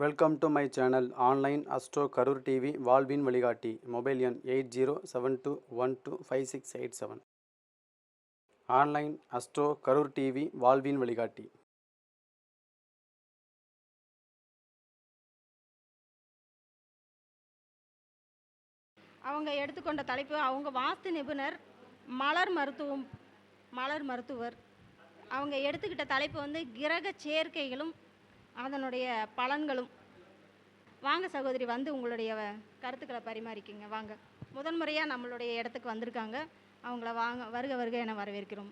Welcome to my channel online Astro Karur TV வாழ்வின் வழிகாட்டி mobile எண் eight zero seven two one two five six eight seven online Astro Karur TV வாழ்வின் வழிகாட்டி அவங்க எடுத்துக்கொண்ட தலைப்பு அவங்க வாஸ்து நிபுணர் மலர் மருத்துவம் மலர் மருத்துவர். அவங்க எடுத்துக்கிட்ட தலைப்பு வந்து கிரக சேர்க்கைகளும் அதனுடைய பலன்களும். வாங்க சகோதரி வந்து உங்களுடைய கருத்துக்களை பரிமாறிக்கிங்க. வாங்க. முதன்முறையாக நம்மளுடைய இடத்துக்கு வந்திருக்காங்க. அவங்கள வாங்க வருக வருக என வரவேற்கிறோம்.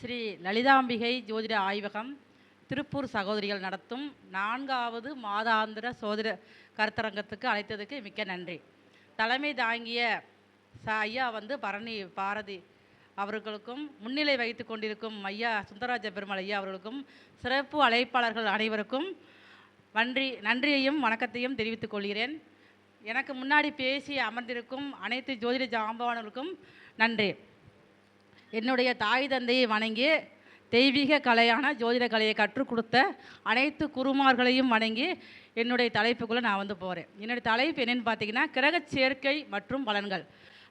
ஸ்ரீ லலிதாம்பிகை ஜோதிட ஆய்வகம் திருப்பூர் சகோதரிகள் நடத்தும் நான்காவது மாதாந்திர சோதிட கருத்தரங்கத்துக்கு அழைத்ததுக்கு மிக்க நன்றி. தலைமை தாங்கிய ச ஐயா வந்து பரணி பாரதி அவர்களுக்கும் முன்னிலை வைத்து கொண்டிருக்கும் ஐயா சுந்தரராஜ பெருமாள் ஐயா அவர்களுக்கும் சிறப்பு அழைப்பாளர்கள் அனைவருக்கும் நன்றி நன்றியையும் வணக்கத்தையும் தெரிவித்துக் கொள்கிறேன். எனக்கு முன்னாடி பேசி அமர்ந்திருக்கும் அனைத்து ஜோதிட ஜாம்பவான்களுக்கும் நன்றி. என்னுடைய தாய் தந்தையை வணங்கி தெய்வீக கலையான ஜோதிட கலையை கற்றுக் கொடுத்த அனைத்து குருமார்களையும் வணங்கி என்னுடைய தலைப்புக்குள்ளே நான் வந்து போகிறேன் என்னுடைய தலைப்பு என்னென்னு பார்த்தீங்கன்னா கிரக சேர்க்கை மற்றும் பலன்கள்.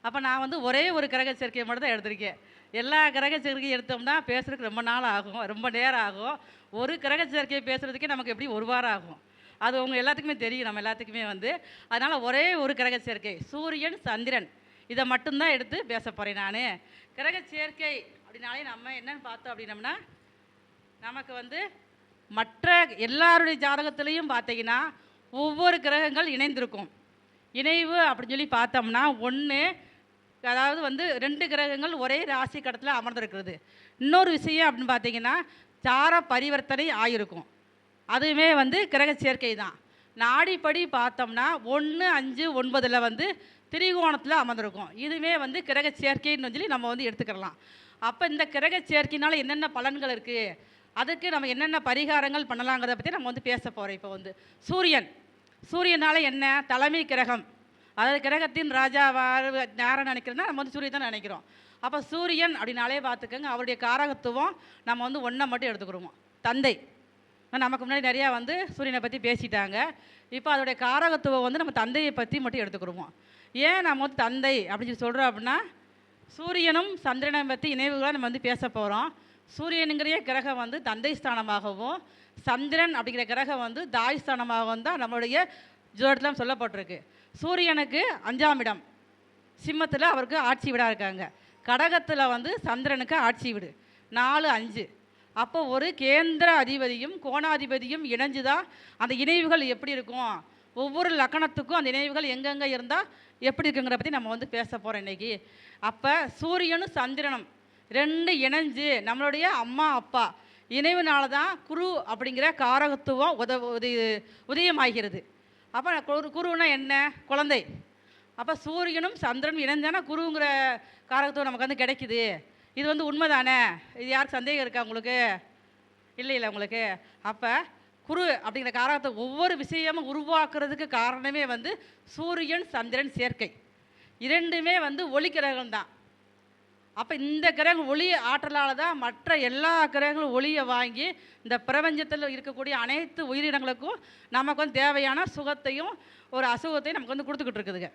அப்போ நான் வந்து ஒரே ஒரு கிரக சேர்க்கையை மட்டும் தான் எடுத்திருக்கேன். எல்லா கிரக சேர்க்கையும் எடுத்தோம்னா பேசுகிறதுக்கு ரொம்ப நாள் ஆகும் ரொம்ப நேரம் ஆகும். ஒரு கிரக சேர்க்கையை பேசுகிறதுக்கே நமக்கு எப்படி ஒரு வாரம் ஆகும். அது அவங்க எல்லாத்துக்குமே தெரியும் நம்ம எல்லாத்துக்குமே வந்து. அதனால் ஒரே ஒரு கிரக சேர்க்கை சூரியன் சந்திரன். இதை மட்டும்தான் எடுத்து பேச போகிறேன் நான். கிரக சேர்க்கை அப்படின்னாலே நம்ம என்னன்னு பார்த்தோம் அப்படின்னம்னா நமக்கு வந்து மற்ற எல்லாருடைய ஜாதகத்துலேயும் பார்த்தீங்கன்னா ஒவ்வொரு கிரகங்கள் இணைந்திருக்கும். இணைவு அப்படின்னு சொல்லி பார்த்தோம்னா ஒன்று அதாவது வந்து ரெண்டு கிரகங்கள் ஒரே ராசி கடத்தில் அமர்ந்திருக்கிறது. இன்னொரு விஷயம் அப்படின்னு பார்த்தீங்கன்னா சார பரிவர்த்தனை ஆகிருக்கும் அதுவுமே வந்து கிரக சேர்க்கை தான். நாடிப்படி பார்த்தோம்னா ஒன்று அஞ்சு ஒன்பதில் வந்து திரிகோணத்தில் அமர்ந்திருக்கும். இதுவே வந்து கிரக சேர்க்கைன்னு சொல்லி நம்ம வந்து எடுத்துக்கிடலாம் அப்போ இந்த கிரக சேர்க்கையினால் என்னென்ன பலன்கள் இருக்குது அதுக்கு நம்ம என்னென்ன பரிகாரங்கள் பண்ணலாங்கிறத பற்றி நம்ம வந்து பேச போகிறோம் இப்போ வந்து சூரியன். சூரியனால் என்ன? தலைமை கிரகம். அதாவது கிரகத்தின் ராஜாவார் யாரை நினைக்கிறோன்னா நம்ம வந்து சூரியன் தான் நினைக்கிறோம். அப்போ சூரியன் அப்படின்னாலே பார்த்துக்கோங்க அவருடைய காரகத்துவம் நம்ம வந்து ஒன்றை மட்டும் எடுத்துக்கிறோமோ? தந்தை. நமக்கு முன்னாடி நிறையா வந்து சூரியனை பற்றி பேசிட்டாங்க. இப்போ அதோடைய காரகத்துவம் வந்து நம்ம தந்தையை பற்றி மட்டும் எடுத்துக்கிடுவோம் ஏன் நம்ம வந்து தந்தை அப்படின்னு சொல்லி சொல்கிறோம் அப்படின்னா சூரியனும் சந்திரனை பற்றி இணைவுகளாக நம்ம வந்து பேச போகிறோம் சூரியனுங்கிற கிரகம் வந்து தந்தை ஸ்தானமாகவும் சந்திரன் அப்படிங்கிற கிரகம் வந்து தாய் ஸ்தானமாகவும் தான் நம்மளுடைய ஜோடத்தில் சொல்லப்பட்டிருக்கு. சூரியனுக்கு அஞ்சாம் இடம். சிம்மத்தில் அவருக்கு ஆட்சி வீடாக இருக்காங்க. கடகத்தில் வந்து சந்திரனுக்கு ஆட்சி வீடு. நாலு அஞ்சு. அப்போ ஒரு கேந்திர அதிபதியும் கோணாதிபதியும் இணைஞ்சு தான் அந்த இணைவுகள் எப்படி இருக்கும்? ஒவ்வொரு லக்கணத்துக்கும் அந்த இணைவுகள் எங்கெங்கே இருந்தால் எப்படி இருக்குங்கிற பற்றி நம்ம வந்து பேச போகிறோம் இன்றைக்கி அப்போ சூரியனும் சந்திரனும் ரெண்டு இணைஞ்சு நம்மளுடைய அம்மா அப்பா இணைவுனால தான் குரு அப்படிங்கிற காரகத்துவம் உத உதய உதயமாகிறது. அப்போ குரு குருன்னா என்ன? குழந்தை. அப்போ சூரியனும் சந்திரனும் இணைஞ்சானா குருங்கிற காரகத்துவம் நமக்கு வந்து கிடைக்குது. இது வந்து உண்மை தானே இது யாருக்கு சந்தேகம் இருக்கா உங்களுக்கு? இல்லை இல்லை உங்களுக்கு. அப்போ குரு அப்படிங்கிற காரகத்தை ஒவ்வொரு விஷயமும் உருவாக்குறதுக்கு காரணமே வந்து சூரியன் சந்திரன் சேர்க்கை. இரண்டுமே வந்து ஒளி கிரகம் தான் அப்போ இந்த கிரகங்கள் ஒளி ஆற்றலால் தான் மற்ற எல்லா கிரகங்களும் ஒளியை வாங்கி இந்த பிரபஞ்சத்தில் இருக்கக்கூடிய அனைத்து உயிரினங்களுக்கும் நமக்கு வந்து தேவையான சுகத்தையும் ஒரு அசுகத்தையும் நமக்கு வந்து கொடுத்துக்கிட்டு இருக்குதுங்க.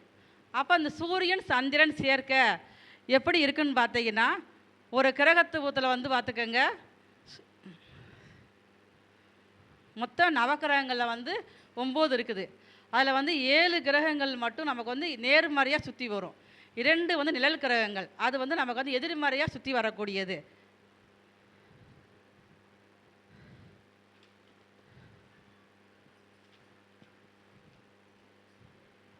அப்போ இந்த சூரியன் சந்திரன் சேர்க்க எப்படி இருக்குன்னு பார்த்தீங்கன்னா ஒரு கிரகத்துவத்தில் வந்து பார்த்துக்கோங்க. மொத்தம் நவக்கிரகங்களில் வந்து ஒம்பது இருக்குது. அதில் வந்து ஏழு கிரகங்கள் மட்டும் நமக்கு வந்து நேர்மறையாக சுற்றி வரும். இரண்டு வந்து நிழல் கிரகங்கள். அது வந்து நமக்கு வந்து எதிர்மறையாக சுற்றி வரக்கூடியது.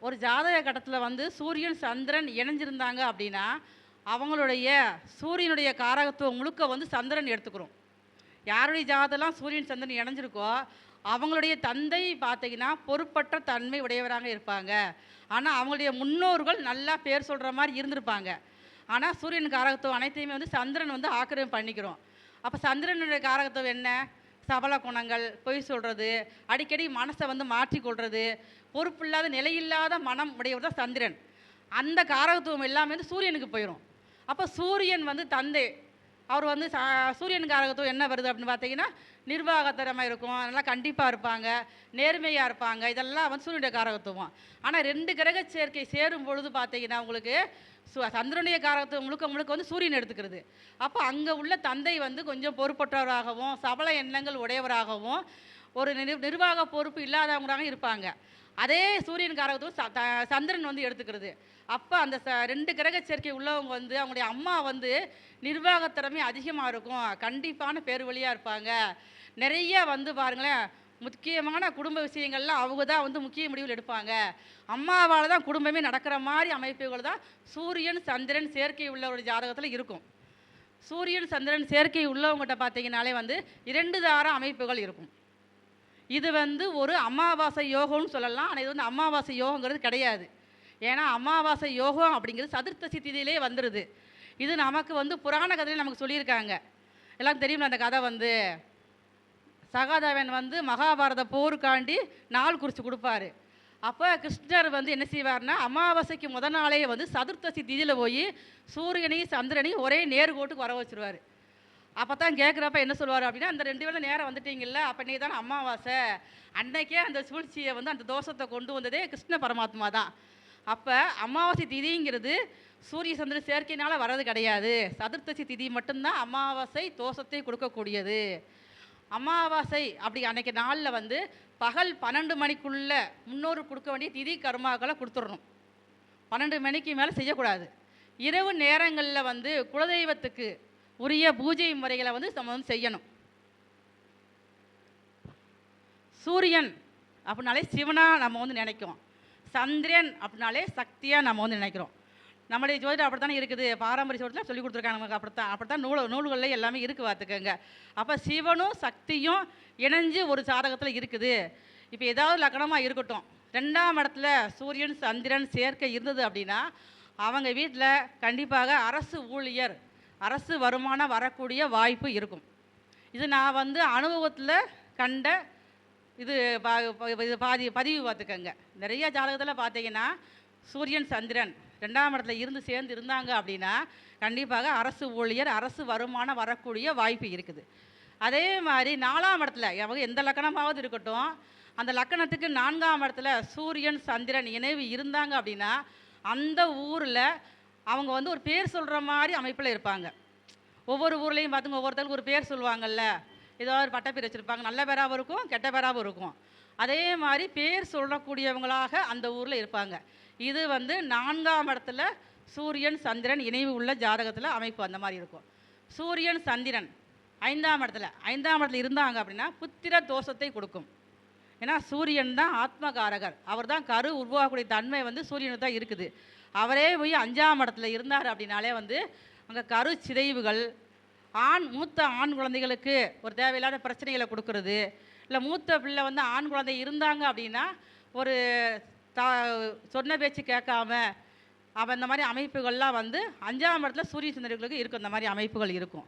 ஒரு ஜாதக கட்டத்தில் வந்து சூரியன் சந்திரன் இணைஞ்சிருந்தாங்க அப்படின்னா அவங்களுடைய சூரியனுடைய காரகத்துவம் முழுக்க வந்து சந்திரன் எடுத்துக்கிறோம். யாருடைய ஜாதெல்லாம் சூரியன் சந்திரன் இணைஞ்சிருக்கோ அவங்களுடைய தந்தை பார்த்தீங்கன்னா பொறுப்பற்ற தன்மை உடையவராக இருப்பாங்க. ஆனால் அவங்களுடைய முன்னோர்கள் நல்லா பேர் சொல்கிற மாதிரி இருந்திருப்பாங்க. ஆனால் சூரியன் காரகத்துவம் அனைத்தையுமே வந்து சந்திரன் வந்து ஆக்கிரமிப்பு பண்ணிக்கிறோம். அப்போ சந்திரனுடைய காரகத்துவம் என்ன? சபல குணங்கள் பொய் சொல்கிறது அடிக்கடி மனசை வந்து மாற்றிக்கொள்வது பொறுப்பில்லாத நிலையில்லாத மனம் உடையவர் தான் சந்திரன். அந்த காரகத்துவம் எல்லாமே வந்து சூரியனுக்கு போயிடும் அப்போ சூரியன் வந்து தந்தை அவர் வந்து சா சூரியன் காரகத்துவம் என்ன வருது அப்படின்னு பார்த்தீங்கன்னா நிர்வாகத்தரமாக இருக்கும் நல்லா கண்டிப்பாக இருப்பாங்க நேர்மையாக இருப்பாங்க. இதெல்லாம் வந்து சூரியனுடைய காரகத்துவம். ஆனால் ரெண்டு கிரக சேர்க்கை சேரும் பொழுது பார்த்தீங்கன்னா உங்களுக்கு சு சந்திரனுடைய காரகத்துவம் முழுக்க முழுக்க வந்து சூரியன் எடுத்துக்கிறது. அப்போ அங்கே உள்ள தந்தை வந்து கொஞ்சம் பொறுப்பற்றவராகவும் சபல எண்ணங்கள் உடையவராகவும் ஒரு நிர் நிர்வாக பொறுப்பு இல்லாதவங்களாக இருப்பாங்க. அதே சூரியன் காரகத்துவம் ச- சந்திரன் வந்து எடுத்துக்கிறது. அப்போ அந்த ச ரெண்டு கிரக சேர்க்கை உள்ளவங்க வந்து அவங்களுடைய அம்மா வந்து நிர்வாகத்திறமை அதிகமாக இருக்கும். கண்டிப்பான பேர் வழியாக இருப்பாங்க. நிறைய வந்து பாருங்களேன் முக்கியமான குடும்ப விஷயங்கள்ல அவங்க தான் வந்து முக்கிய முடிவுகள் எடுப்பாங்க. அம்மாவால் தான் குடும்பமே நடக்கிற மாதிரி அமைப்புகள் தான் சூரியன் சந்திரன் சேர்க்கை உள்ளவருடைய ஜாதகத்தில் இருக்கும். சூரியன் சந்திரன் சேர்க்கை உள்ளவங்ககிட்ட பார்த்தீங்கனாலே வந்து இரண்டு தார அமைப்புகள் இருக்கும். இது வந்து ஒரு அமாவாசை யோகம்னு சொல்லலாம். ஆனால் இது வந்து அமாவாசை யோகங்கிறது கிடையாது. ஏன்னா அமாவாசை யோகம் அப்படிங்கிறது சதுர்த்தசி திதியிலே வந்துடுது இது நமக்கு வந்து புராண கதையில் நமக்கு சொல்லியிருக்காங்க. எல்லாம் தெரியும்ல அந்த கதை வந்து? சகாதேவன் வந்து மகாபாரத போருக்காண்டி நாள் குறித்து கொடுப்பாரு. அப்போ கிருஷ்ணர் வந்து என்ன செய்வார்னா அமாவாசைக்கு முத நாளே வந்து சதுர்த்தசி திதியில் போய் சூரியனையும் சந்திரனையும் ஒரே நேர்கோட்டுக்கு வர வச்சுருவார். அப்போ தான் கேட்குறப்ப என்ன சொல்லுவார் அப்படின்னா அந்த ரெண்டு பேரும் நேரம் வந்துட்டீங்கல்ல அப்போ நீ தானே அமாவாசை அன்னைக்கே அந்த சூழ்ச்சியை வந்து அந்த தோஷத்தை கொண்டு வந்ததே கிருஷ்ண பரமாத்மா தான். அப்போ அமாவாசை திதிங்கிறது சூரிய சந்திர சேர்க்கையினால் வர்றது கிடையாது. சதுர்த்தசி திதி மட்டும்தான் அமாவாசை தோஷத்தை கொடுக்கக்கூடியது. அமாவாசை அப்படி அன்னைக்கு நாளில் வந்து பகல் பன்னெண்டு மணிக்குள்ள முன்னோரு கொடுக்க வேண்டிய திதி கர்மாக்களை கொடுத்துடணும். பன்னெண்டு மணிக்கு மேலே செய்யக்கூடாது. இரவு நேரங்களில் வந்து குலதெய்வத்துக்கு உரிய பூஜை முறைகளை வந்து நம்ம வந்து செய்யணும். சூரியன் அப்படின்னாலே சிவனாக நம்ம வந்து நினைக்கிறோம். சந்திரன் அப்படின்னாலே சக்தியாக நம்ம வந்து நினைக்கிறோம். நம்முடைய ஜோதிடம் அப்படி தானே இருக்குது? பாரம்பரிய ஜோதிடத்தில் சொல்லி கொடுத்துருக்காங்க நமக்கு. அப்படித்தான் அப்படித்தான் நூல் நூல்களில் எல்லாமே இருக்குது பார்த்துக்கோங்க. அப்போ சிவனும் சக்தியும் இணைஞ்சு ஒரு சாதகத்தில் இருக்குது. இப்போ ஏதாவது லக்னமாக இருக்கட்டும். ரெண்டாம் இடத்துல சூரியன் சந்திரன் சேர்க்கை இருந்தது அப்படின்னா அவங்க வீட்டில் கண்டிப்பாக அரசு ஊழியர் அரசு வருமானம் வரக்கூடிய வாய்ப்பு இருக்கும். இது நான் வந்து அனுபவத்தில் கண்ட இது பா- இது பாதி பதிவு பார்த்துக்கங்க. நிறைய ஜாதகத்தில் பார்த்தீங்கன்னா சூரியன் சந்திரன் ரெண்டாம் இடத்துல இருந்து சேர்ந்து இருந்தாங்க அப்படின்னா கண்டிப்பாக அரசு ஊழியர் அரசு வருமானம் வரக்கூடிய வாய்ப்பு இருக்குது. அதே மாதிரி நாலாம் இடத்துல அவங்க எந்த லக்கணமாவது இருக்கட்டும் அந்த லக்கணத்துக்கு நான்காம் இடத்துல சூரியன் சந்திரன் இணைவு இருந்தாங்க அப்படின்னா அந்த ஊரில் அவங்க வந்து ஒரு பேர் சொல்கிற மாதிரி அமைப்பில் இருப்பாங்க. ஒவ்வொரு ஊர்லேயும் பார்த்துங்க ஒவ்வொருத்தருக்கு ஒரு பேர் சொல்லுவாங்கல்ல. ஏதோ ஒரு பட்டப்பேர் வச்சுருப்பாங்க. நல்ல பேராகவும் இருக்கும் கெட்ட பேராகவும் இருக்கும். அதே மாதிரி பேர் சொல்லக்கூடியவங்களாக அந்த ஊரில் இருப்பாங்க. இது வந்து நான்காம் இடத்துல சூரியன் சந்திரன் இணைவு உள்ள ஜாதகத்தில் அமைப்பு அந்த மாதிரி இருக்கும். சூரியன் சந்திரன் ஐந்தாம் இடத்துல ஐந்தாம் இடத்துல இருந்தாங்க அப்படின்னா புத்திர தோஷத்தை கொடுக்கும். ஏன்னா சூரியன் தான் ஆத்மகாரகர். அவர் தான் கரு உருவாகக்கூடிய தன்மை வந்து சூரியனுக்கு தான் இருக்குது. அவரே போய் அஞ்சாம் இடத்துல இருந்தார் அப்படின்னாலே வந்து அங்கே கரு சிதைவுகள் ஆண் மூத்த ஆண் குழந்தைகளுக்கு ஒரு தேவையில்லாத பிரச்சனைகளை கொடுக்கறது. இல்லை மூத்த பிள்ளை வந்து ஆண் குழந்தை இருந்தாங்க அப்படின்னா ஒரு தா சொன்ன பேச்சு கேட்காம அவன் இந்த மாதிரி அமைப்புகள்லாம் வந்து அஞ்சாம் இடத்துல சூரிய சந்திரர்களுக்கு இருக்கும். இந்த மாதிரி அமைப்புகள் இருக்கும்.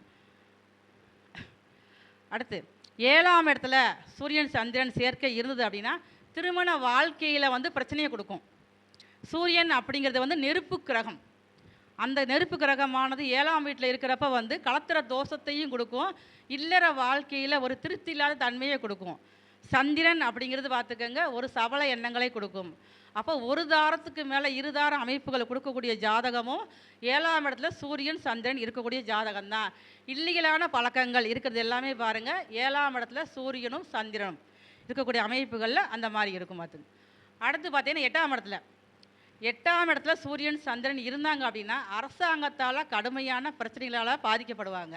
அடுத்து ஏழாம் இடத்துல சூரியன் சந்திரன் சேர்க்கை இருந்தது அப்படின்னா திருமண வாழ்க்கையில் வந்து பிரச்சனையை கொடுக்கும். சூரியன் அப்படிங்கிறது வந்து நெருப்பு கிரகம். அந்த நெருப்பு கிரகமானது ஏழாம் வீட்டில் இருக்கிறப்ப வந்து கலத்திர தோஷத்தையும் கொடுக்கும். இல்லற வாழ்க்கையில் ஒரு திருப்தி இல்லாத தன்மையை கொடுக்கும். சந்திரன் அப்படிங்கிறது பார்த்துக்கோங்க ஒரு சபல எண்ணங்களை கொடுக்கும். அப்போ ஒரு தாரத்துக்கு மேலே இருதார அமைப்புகளை கொடுக்கக்கூடிய ஜாதகமும் ஏழாம் இடத்துல சூரியன் சந்திரன் இருக்கக்கூடிய ஜாதகம் தான் இல்லீகலான பழக்கங்கள் இருக்கிறது எல்லாமே பாருங்கள் ஏழாம் இடத்துல சூரியனும் சந்திரனும் இருக்கக்கூடிய அமைப்புகளில் அந்த மாதிரி இருக்கும் பார்த்துங்க அடுத்து பார்த்தீங்கன்னா எட்டாம் இடத்துல எட்டாம் இடத்துல சூரியன் சந்திரன் இருந்தாங்க அப்படின்னா அரசாங்கத்தால் கடுமையான பிரச்சனைகளால் பாதிக்கப்படுவாங்க.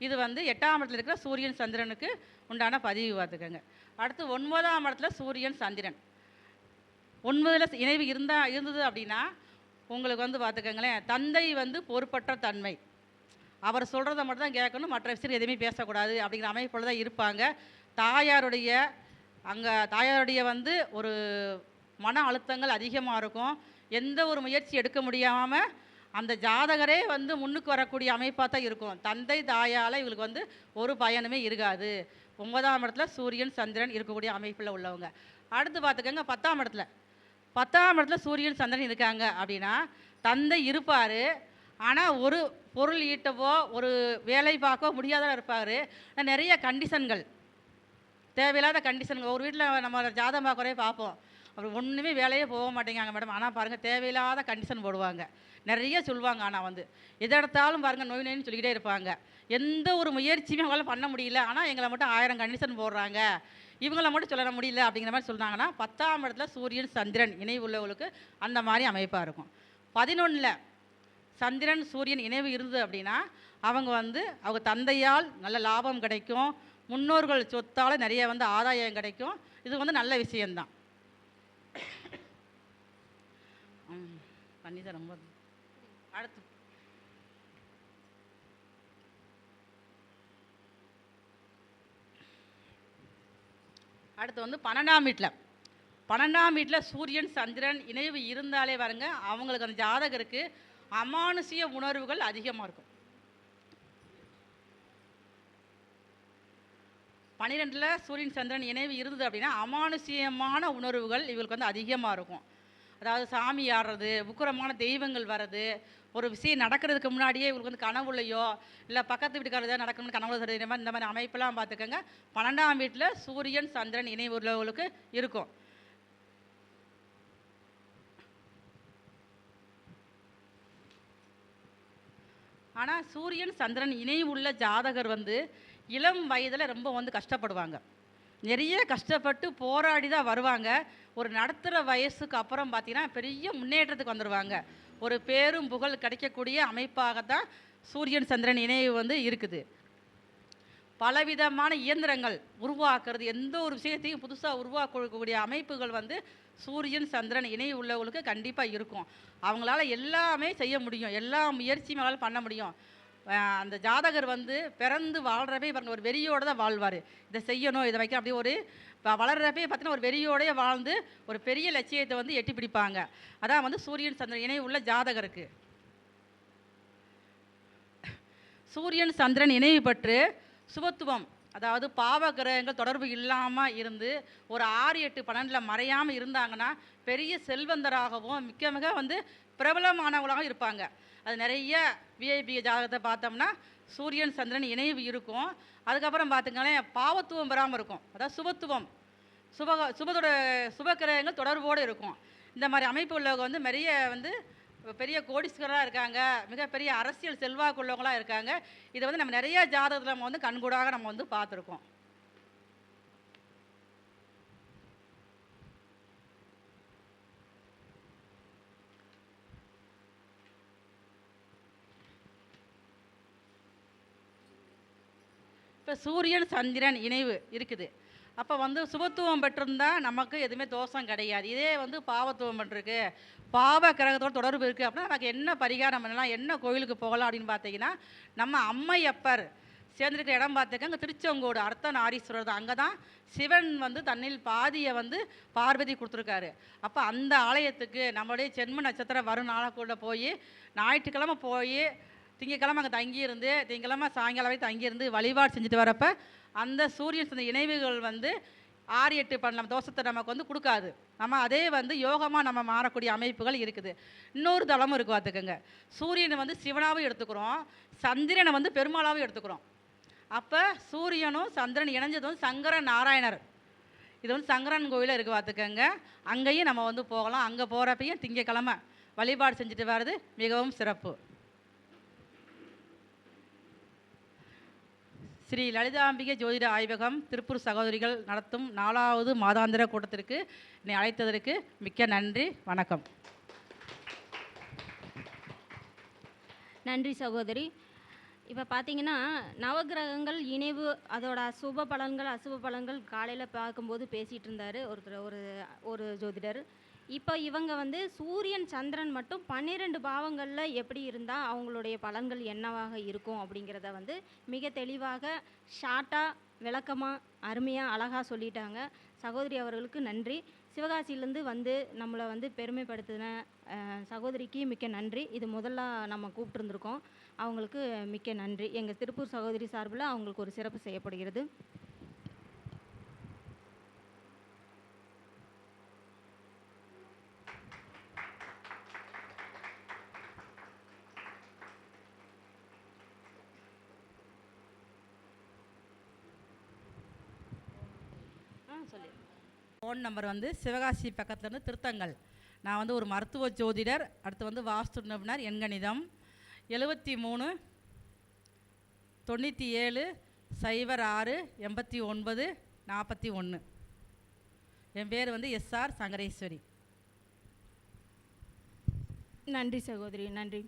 இது வந்து எட்டாம் இடத்துல இருக்கிற சூரியன் சந்திரனுக்கு உண்டான பதிவு பார்த்துக்கோங்க. அடுத்து ஒன்பதாம் இடத்துல சூரியன் சந்திரன். ஒன்பதில் இணைவு இருந்தால் இருந்தது அப்படின்னா உங்களுக்கு வந்து பார்த்துக்கோங்களேன் தந்தை வந்து பொறுப்பற்ற தன்மை. அவர் சொல்கிறத மட்டும் தான் கேட்கணும் மற்ற விஷயம் எதுவுமே பேசக்கூடாது அப்படிங்கிற அமைப்பில் தான் இருப்பாங்க. தாயாருடைய அங்கே தாயாருடைய வந்து ஒரு மன அழுத்தங்கள் அதிகமாக இருக்கும். எந்த ஒரு முயற்சி எடுக்க முடியாமல் அந்த ஜாதகரே வந்து முன்னுக்கு வரக்கூடிய அமைப்பாக தான் இருக்கும். தந்தை தாயால் இவங்களுக்கு வந்து ஒரு பயனுமே இருக்காது. ஒன்பதாம் இடத்துல சூரியன் சந்திரன் இருக்கக்கூடிய அமைப்பில் உள்ளவங்க. அடுத்து பார்த்துக்கோங்க பத்தாம் இடத்துல. பத்தாம் இடத்துல சூரியன் சந்திரன் இருக்காங்க அப்படின்னா தந்தை இருப்பார். ஆனால் ஒரு பொருள் ஈட்டவோ ஒரு வேலை பார்க்கவோ முடியாத இருப்பார். நிறைய கண்டிஷன்கள் தேவையில்லாத கண்டிஷன்கள் ஒரு வீட்டில் நம்ம ஜாதகம் பார்க்குறே பார்ப்போம். அப்புறம் ஒன்றுமே வேலையே போக மாட்டேங்காங்க மேடம். ஆனால் பாருங்கள் தேவையில்லாத கண்டிஷன் போடுவாங்க. நிறைய சொல்லுவாங்க ஆனால் வந்து. எதை எடுத்தாலும் பாருங்கள் நோய் நோயின்னு சொல்லிக்கிட்டே இருப்பாங்க. எந்த ஒரு முயற்சியுமே அவங்களால பண்ண முடியல. ஆனால் எங்களை மட்டும் ஆயிரம் கண்டிஷன் போடுறாங்க. இவங்கள மட்டும் சொல்ல முடியல அப்படிங்கிற மாதிரி சொன்னாங்கன்னா பத்தாம் இடத்துல சூரியன் சந்திரன் இணைவு உள்ளவங்களுக்கு அந்த மாதிரி அமைப்பாக இருக்கும். பதினொன்றில் சந்திரன் சூரியன் இணைவு இருந்தது அப்படின்னா அவங்க வந்து அவங்க தந்தையால் நல்ல லாபம் கிடைக்கும். முன்னோர்கள் சொத்தால் நிறைய வந்து ஆதாயம் கிடைக்கும். இது வந்து நல்ல விஷயந்தான் பண்ணி தண்ணி போது ரொம்ப அடுத்து. அடுத்து வந்து பன்னெண்டாம் வீட்டில் பன்னெண்டாம் வீட்டில் சூரியன் சந்திரன் இணைவு இருந்தாலே பாருங்க அவங்களுக்கு அந்த ஜாதகருக்கு அமானுஷிய உணர்வுகள் அதிகமாக இருக்கும். பன்னிரெண்டில் சூரியன் சந்திரன் இணைவு இருந்தது அப்படின்னா அமானுஷியமான உணர்வுகள் இவங்களுக்கு வந்து அதிகமாக இருக்கும். அதாவது சாமி ஆடுறது உக்கிரமான தெய்வங்கள் வர்றது ஒரு விஷயம் நடக்கிறதுக்கு முன்னாடியே இவங்களுக்கு வந்து கனவுலையோ இல்லை பக்கத்து வீட்டுக்காரர் ஏதாவது நடக்கணும்னு கனவுல தெரியுற இந்த மாதிரி இந்த மாதிரி அமைப்பெல்லாம் பார்த்துக்கோங்க. பன்னெண்டாம் வீட்டில் சூரியன் சந்திரன் இணைவு உள்ளவங்களுக்கு இருக்கும். ஆனால் சூரியன் சந்திரன் இணைவு உள்ள ஜாதகர் வந்து இளம் வயதில் ரொம்ப வந்து கஷ்டப்படுவாங்க. நிறைய கஷ்டப்பட்டு போராடி தான் வருவாங்க. ஒரு நடத்துகிற வயசுக்கு அப்புறம் பார்த்தீங்கன்னா பெரிய முன்னேற்றத்துக்கு வந்துடுவாங்க ஒரு பேரும் புகழ் கிடைக்கக்கூடிய அமைப்பாக தான் சூரியன் சந்திரன் இணைவு வந்து இருக்குது. பலவிதமான இயந்திரங்கள் உருவாக்குறது எந்த ஒரு விஷயத்தையும் புதுசாக உருவாக்கக்கூடிய அமைப்புகள் வந்து சூரியன் சந்திரன் இணைவு உள்ளவங்களுக்கு கண்டிப்பாக இருக்கும். அவங்களால எல்லாமே செய்ய முடியும். எல்லா முயற்சியும் பண்ண முடியும். அந்த ஜாதகர் வந்து பிறந்து வாழ்கிறப்பே பாருங்க ஒரு வெறியோடு தான் வாழ்வார். இதை செய்யணும் இதை வைக்க அப்படியே ஒரு இப்போ வளர்றப்பே பார்த்தீங்கன்னா ஒரு வெறியோடய வாழ்ந்து ஒரு பெரிய லட்சியத்தை வந்து எட்டி பிடிப்பாங்க. அதான் வந்து சூரியன் சந்திரன் இணைவு உள்ள ஜாதகருக்கு. சூரியன் சந்திரன் இணைவு பெற்று சுபத்துவம் அதாவது பாவ கிரகங்கள் தொடர்பு இல்லாமல் இருந்து ஒரு ஆறு எட்டு பன்னெண்டில் மறையாமல் இருந்தாங்கன்னா பெரிய செல்வந்தராகவும் மிக்க மிக வந்து பிரபலமானவங்களாகவும் இருப்பாங்க. அது நிறைய விஐபி ஜாதகத்தை பார்த்தோம்னா சூரியன் சந்திரன் இணைவு இருக்கும். அதுக்கப்புறம் பார்த்துங்களேன் பாவத்துவம் பெறாமல் இருக்கும். அதாவது சுபத்துவம். சுப சுபத்தோட சுபக்கிரகங்கள் தொடர்போடு இருக்கும். இந்த மாதிரி அமைப்பு உள்ளவங்க வந்து நிறைய வந்து பெரிய கோடீஸ்வரராக இருக்காங்க. மிகப்பெரிய அரசியல் செல்வாக்கு உள்ளவங்களாக இருக்காங்க. இதை வந்து நம்ம நிறைய ஜாதகத்தில் நம்ம வந்து கண்கூடாக நம்ம வந்து பார்த்துருக்கோம். இப்போ சூரியன் சந்திரன் இணைவு இருக்குது. அப்போ வந்து சுபத்துவம் பெற்றிருந்தா நமக்கு எதுவுமே தோஷம் கிடையாது. இதே வந்து பாவத்துவம் பண்ணிருக்கு பாவ கிரகத்தோட தொடர்பு இருக்குது அப்படின்னா நமக்கு என்ன பரிகாரம் பண்ணலாம் என்ன கோயிலுக்கு போகலாம் அப்படின்னு பார்த்தீங்கன்னா நம்ம அம்மையப்பர் சேர்ந்துருக்கிற இடம் பார்த்துக்க அங்கே திருச்செங்கோடு அர்த்தநாரீஸ்வரர் தான். அங்கே தான் சிவன் வந்து தன்னில் பாதியை வந்து பார்வதி கொடுத்துருக்காரு. அப்போ அந்த ஆலயத்துக்கு நம்மளுடைய ஜென்ம நட்சத்திரம் வரும் கூட போய் ஞாயிற்றுக்கிழமை போய் திங்கக்கிழமை அங்கே தங்கியிருந்து திங்கக்கிழமை சாயங்காலம் வரை தங்கியிருந்து வழிபாடு செஞ்சுட்டு வரப்போ அந்த சூரியன் சந்திர இணைவுகள் வந்து ஆறு எட்டு பண்ணலாம் தோஷத்தை நமக்கு வந்து கொடுக்காது. நம்ம அதே வந்து யோகமாக நம்ம மாறக்கூடிய அமைப்புகள் இருக்குது. இன்னொரு தளமும் இருக்குது பார்த்துக்கோங்க. சூரியனை வந்து சிவனாகவும் எடுத்துக்கிறோம். சந்திரனை வந்து பெருமாளாகவும் எடுத்துக்கிறோம். அப்போ சூரியனும் சந்திரன் இணைஞ்சது வந்து சங்கர நாராயணர். இது வந்து சங்கரன் கோயிலில் இருக்குது பார்த்துக்கோங்க. அங்கேயும் நம்ம வந்து போகலாம். அங்கே போகிறப்பையும் திங்கக்கிழமை வழிபாடு செஞ்சுட்டு வர்றது மிகவும் சிறப்பு. ஸ்ரீ லலிதாம்பிகை ஜோதிட ஆய்வகம் திருப்பூர் சகோதரிகள் நடத்தும் நாலாவது மாதாந்திர கூட்டத்திற்கு என்னை அழைத்ததற்கு மிக்க நன்றி வணக்கம். நன்றி சகோதரி. இப்போ பார்த்தீங்கன்னா நவக்கிரகங்கள் இணைவு அதோட சுப பலன்கள் அசுப பலன்கள் காலையில் பார்க்கும்போது பேசிகிட்டு இருந்தார். ஒருத்தர் ஒரு ஒரு ஜோதிடர். இப்போ இவங்க வந்து சூரியன் சந்திரன் மட்டும் பன்னிரெண்டு பாவங்களில் எப்படி இருந்தால் அவங்களுடைய பலன்கள் என்னவாக இருக்கும் அப்படிங்கிறத வந்து மிக தெளிவாக ஷார்ட்டாக விளக்கமாக அருமையாக அழகாக சொல்லிட்டாங்க. சகோதரி அவர்களுக்கு நன்றி. சிவகாசியிலேருந்து வந்து நம்மளை வந்து பெருமைப்படுத்தின சகோதரிக்கு மிக்க நன்றி. இது முதல்ல நம்ம கூப்பிட்டுருந்துருக்கோம். அவங்களுக்கு மிக்க நன்றி. எங்கள் திருப்பூர் சகோதரி சார்பில் அவங்களுக்கு ஒரு சிறப்பு செய்யப்படுகிறது. சொல்லிடுங்க ஃபோன் நம்பர் வந்து சிவகாசி பக்கத்துல இருந்து திருத்தங்கல் நான் வந்து ஒரு மருத்துவ ஜோதிடர் அடுத்து வந்து வாஸ்து நிபுணர் எண்கணிதம் எழுபத்தி மூணு தொண்ணூற்றி ஏழு சைபர் ஆறு எண்பத்தி ஒன்பது நாற்பத்தி ஒன்று. என் பேர் வந்து எஸ்ஆர் சங்கரேஸ்வரி. நன்றி சகோதரி நன்றி.